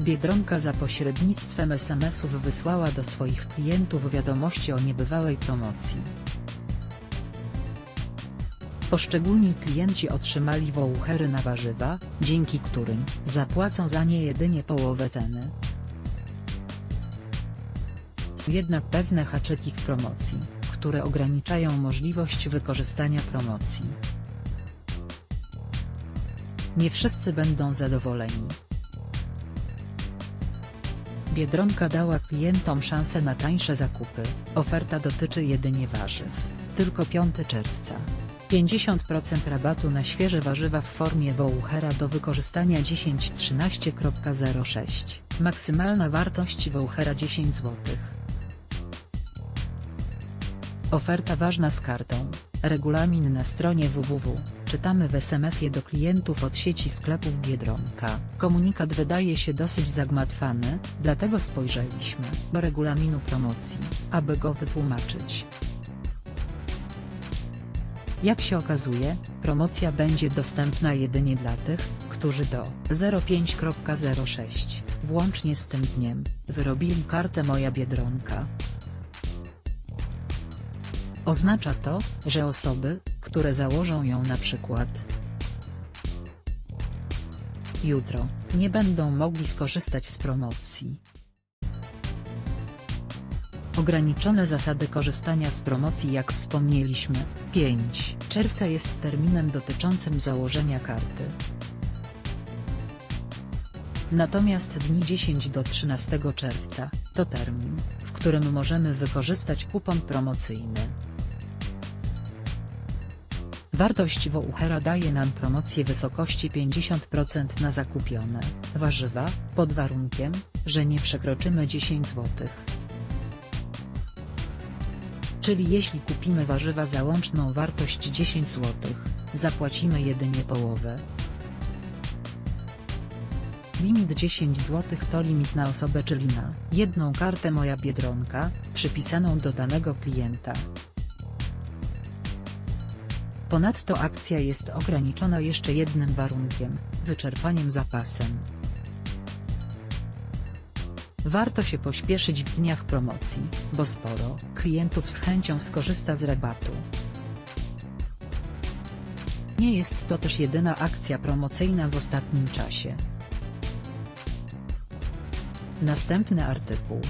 Biedronka za pośrednictwem SMS-ów wysłała do swoich klientów wiadomości o niebywałej promocji. Poszczególni klienci otrzymali wołchery na warzywa, dzięki którym zapłacą za nie jedynie połowę ceny. Są jednak pewne haczyki w promocji, które ograniczają możliwość wykorzystania promocji. Nie wszyscy będą zadowoleni. Biedronka dała klientom szansę na tańsze zakupy, oferta dotyczy jedynie warzyw. Tylko 5 czerwca. 50% rabatu na świeże warzywa w formie Wołchera do wykorzystania 1013.06. Maksymalna wartość Wołchera 10 zł. Oferta ważna z kartą. Regulamin na stronie www. Czytamy w SMS-ie do klientów od sieci sklepów Biedronka. Komunikat wydaje się dosyć zagmatwany, dlatego spojrzeliśmy do regulaminu promocji, aby go wytłumaczyć. Jak się okazuje, promocja będzie dostępna jedynie dla tych, którzy do 05.06, włącznie z tym dniem, wyrobili kartę Moja Biedronka. Oznacza to, że osoby, które założą ją na przykład jutro, nie będą mogli skorzystać z promocji. Ograniczone zasady korzystania z promocji jak wspomnieliśmy, 5 czerwca jest terminem dotyczącym założenia karty. Natomiast dni 10 do 13 czerwca, to termin, w którym możemy wykorzystać kupon promocyjny. Wartość Wołchera daje nam promocję wysokości 50% na zakupione warzywa, pod warunkiem, że nie przekroczymy 10 zł. Czyli jeśli kupimy warzywa za łączną wartość 10 zł, zapłacimy jedynie połowę. Limit 10 zł to limit na osobę czyli na jedną kartę Moja Biedronka, przypisaną do danego klienta. Ponadto akcja jest ograniczona jeszcze jednym warunkiem, wyczerpaniem zapasem. Warto się pośpieszyć w dniach promocji, bo sporo klientów z chęcią skorzysta z rabatu. Nie jest to też jedyna akcja promocyjna w ostatnim czasie. Następny artykuł.